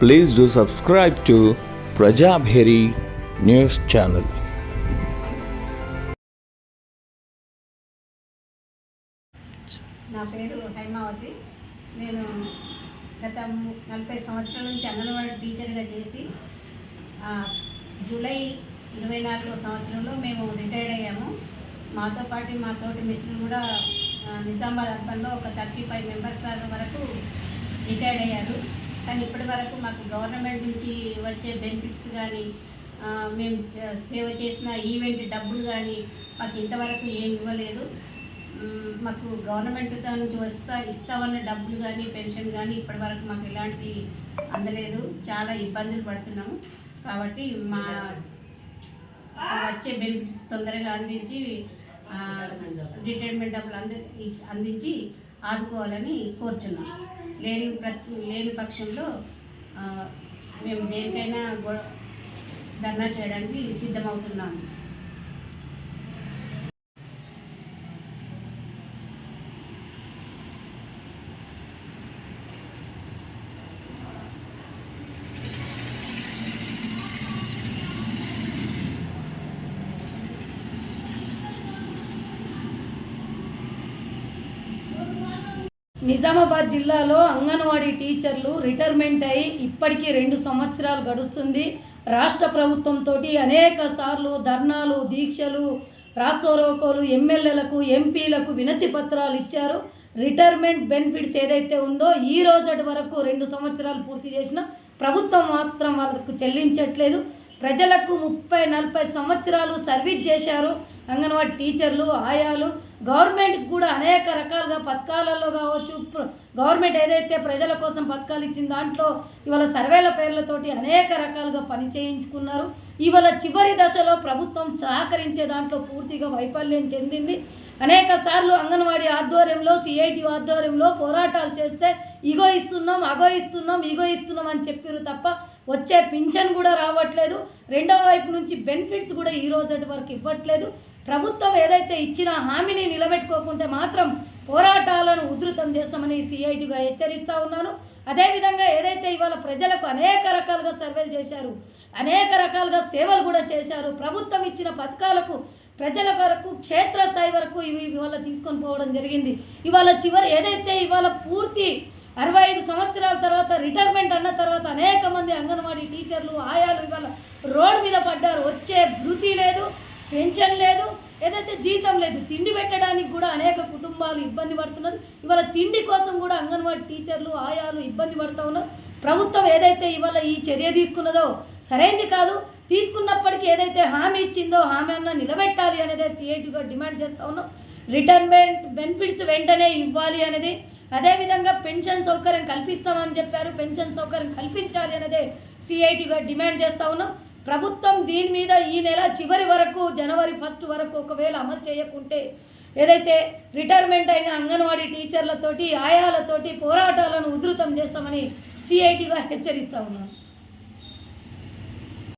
Please do subscribe to Prajabheri news channel. నా పేరు హైమావతి. నేను గత నలభై సంవత్సరాల నుంచి అంగన్వాడీ టీచర్గా చేసి జూలై ఇరవై నాలుగో సంవత్సరంలో మేము రిటైర్డ్ అయ్యాము. మాతో పాటు మా తోటి మిత్రులు కూడా ఆ, నిజామాబాద్ అర్బన్లో ఒక థర్టీ ఫైవ్ మెంబర్స్ దాకా వరకు రిటైర్డ్ అయ్యారు. కానీ ఇప్పటి వరకు మాకు గవర్నమెంట్ నుంచి వచ్చే బెనిఫిట్స్ కానీ మేము సేవ చేసిన ఈవెంట్ డబ్బులు కానీ మాకు ఇంతవరకు ఏమి ఇవ్వలేదు. మాకు గవర్నమెంట్ నుంచి వస్తా ఇస్తామన్న డబ్బులు కానీ పెన్షన్ కానీ ఇప్పటి వరకు మాకు ఎలాంటి అందలేదు. చాలా ఇబ్బందులు పడుతున్నాము. కాబట్టి మా వచ్చే బెనిఫిట్స్ తొందరగా అందించి రిటైర్మెంట్ డబ్బులు అంది అందించి ఆదుకోవాలని కోరుచున్నాం. లేని ప్రతి లేని పక్షంలో మేము దేనికైనా ధర్నా చేయడానికి సిద్ధమవుతున్నాము. నిజామాబాద్ జిల్లాలో అంగన్వాడీ టీచర్లు రిటైర్మెంట్ అయి ఇప్పటికీ రెండు సంవత్సరాలు గడుస్తుంది. రాష్ట్ర ప్రభుత్వంతో అనేక సార్లు ధర్నాలు దీక్షలు రాసోరోకోలు ఎమ్మెల్యేలకు ఎంపీలకు వినతి పత్రాలు ఇచ్చారు. రిటైర్మెంట్ బెనిఫిట్స్ ఏదైతే ఉందో ఈ రోజటి వరకు రెండు సంవత్సరాలు పూర్తి చేసిన ప్రభుత్వం మాత్రం వాళ్ళకు చెల్లించట్లేదు. ప్రజలకు ముప్పై నలభై సంవత్సరాలు సర్వీస్ చేశారు. అంగన్వాడీ టీచర్లు ఆయాలు గవర్నమెంట్కి కూడా అనేక రకాలుగా పథకాలలో కావచ్చు గవర్నమెంట్ ఏదైతే ప్రజల కోసం పథకాలు ఇచ్చిన దాంట్లో ఇవాళ సర్వేల పేర్లతోటి అనేక రకాలుగా పని చేయించుకున్నారు. ఇవాళ చివరి దశలో ప్రభుత్వం సహకరించే దాంట్లో పూర్తిగా వైఫల్యం చెందింది. అనేక సార్లు అంగన్వాడీ ఆధ్వర్యంలో సిఐటి ఆధ్వర్యంలో పోరాటాలు చేస్తే ఇగో ఇస్తున్నాం అగో ఇస్తున్నాం ఇగో ఇస్తున్నాం అని చెప్పారు తప్ప వచ్చే పింఛన్ కూడా రావట్లేదు. రెండవ వైపు నుంచి బెనిఫిట్స్ కూడా ఈ రోజటి వరకు ఇవ్వట్లేదు. ప్రభుత్వం ఏదైతే ఇచ్చిన హామీని నిలబెట్టుకోకుంటే మాత్రం పోరాటాలను ఉధృతం చేస్తామని సిఐటిగా హెచ్చరిస్తూ ఉన్నాను. అదేవిధంగా ఏదైతే ఇవాళ ప్రజలకు అనేక రకాలుగా సర్వేలు చేశారు అనేక రకాలుగా సేవలు కూడా చేశారు ప్రభుత్వం ఇచ్చిన పథకాలకు ప్రజల వరకు క్షేత్రస్థాయి వరకు ఇవి ఇవాళ తీసుకొని పోవడం జరిగింది. ఇవాళ చివరి ఏదైతే ఇవాళ పూర్తి అరవై ఐదు సంవత్సరాల తర్వాత రిటైర్మెంట్ అన్న తర్వాత అనేక మంది అంగన్వాడీ టీచర్లు ఆయాలు ఇవాళ రోడ్డు మీద పడ్డారు. వచ్చే వృత్తి లేదు పెన్షన్ లేదు ఏదైతే జీతం లేదు తిండి పెట్టడానికి కూడా అనేక కుటుంబాలు ఇబ్బంది పడుతున్నారు. ఇవాళ తిండి కోసం కూడా అంగన్వాడీ టీచర్లు ఆయాలు ఇబ్బంది పడుతూ ఉన్నారు. ప్రభుత్వం ఏదైతే ఇవాళ ఈ చర్య తీసుకున్నదో సరైంది కాదు. తీసుకున్నప్పటికీ ఏదైతే హామీ ఇచ్చిందో హామీ అన్న నిలబెట్టాలి అనేది సిఐటిగా డిమాండ్ చేస్తూ ఉన్నాం. రిటైర్మెంట్ బెనిఫిట్స్ వెంటనే ఇవ్వాలి అనేది అదేవిధంగా పెన్షన్ సౌకర్యం కల్పిస్తామని చెప్పారు. పెన్షన్ సౌకర్యం కల్పించాలి అనేది సిఐటిగా డిమాండ్ చేస్తూ ఉన్నాం. ప్రభుత్వం దీని మీద ఈ నెల చివరి వరకు జనవరి ఫస్ట్ వరకు ఒకవేళ అమలు చేయకుంటే ఏదైతే రిటైర్మెంట్ అయిన అంగన్వాడీ టీచర్లతోటి ఆయాలతోటి పోరాటాలను ఉధృతం చేస్తామని సిఐటిగా హెచ్చరిస్తూ ఉన్నాం.